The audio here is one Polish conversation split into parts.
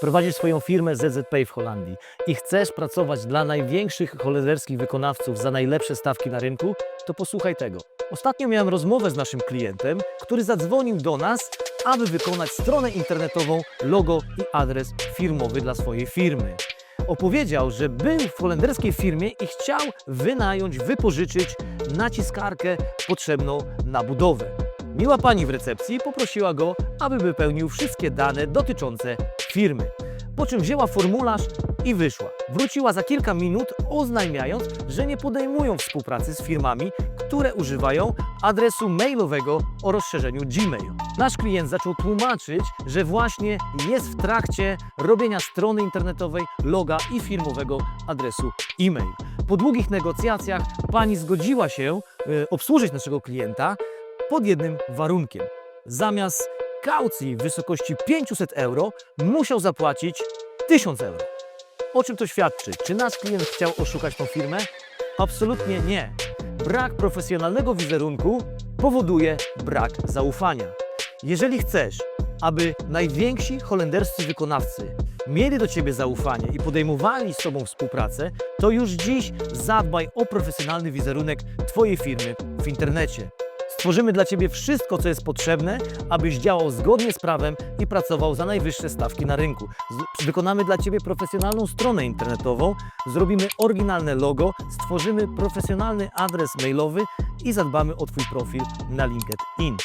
Prowadzisz swoją firmę ZZP w Holandii i chcesz pracować dla największych holenderskich wykonawców za najlepsze stawki na rynku, to posłuchaj tego. Ostatnio miałem rozmowę z naszym klientem, który zadzwonił do nas, aby wykonać stronę internetową, logo i adres firmowy dla swojej firmy. Opowiedział, że był w holenderskiej firmie i chciał wynająć, wypożyczyć naciskarkę potrzebną na budowę. Miła pani w recepcji poprosiła go, aby wypełnił wszystkie dane dotyczące firmy. Po czym wzięła formularz i wyszła. Wróciła za kilka minut, oznajmiając, że nie podejmują współpracy z firmami, które używają adresu mailowego o rozszerzeniu Gmail. Nasz klient zaczął tłumaczyć, że właśnie jest w trakcie robienia strony internetowej, loga i firmowego adresu e-mail. Po długich negocjacjach pani zgodziła się e, obsłużyć naszego klienta pod jednym warunkiem. Zamiast kaucji w wysokości 500 euro musiał zapłacić 1000 euro. O czym to świadczy? Czy nasz klient chciał oszukać tą firmę? Absolutnie nie. Brak profesjonalnego wizerunku powoduje brak zaufania. Jeżeli chcesz, aby najwięksi holenderscy wykonawcy mieli do Ciebie zaufanie i podejmowali z Tobą współpracę, to już dziś zadbaj o profesjonalny wizerunek Twojej firmy w internecie. Stworzymy dla Ciebie wszystko, co jest potrzebne, abyś działał zgodnie z prawem i pracował za najwyższe stawki na rynku. Wykonamy dla Ciebie profesjonalną stronę internetową, zrobimy oryginalne logo, stworzymy profesjonalny adres mailowy i zadbamy o Twój profil na LinkedIn.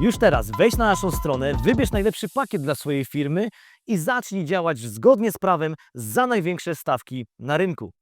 Już teraz wejdź na naszą stronę, wybierz najlepszy pakiet dla swojej firmy i zacznij działać zgodnie z prawem za największe stawki na rynku.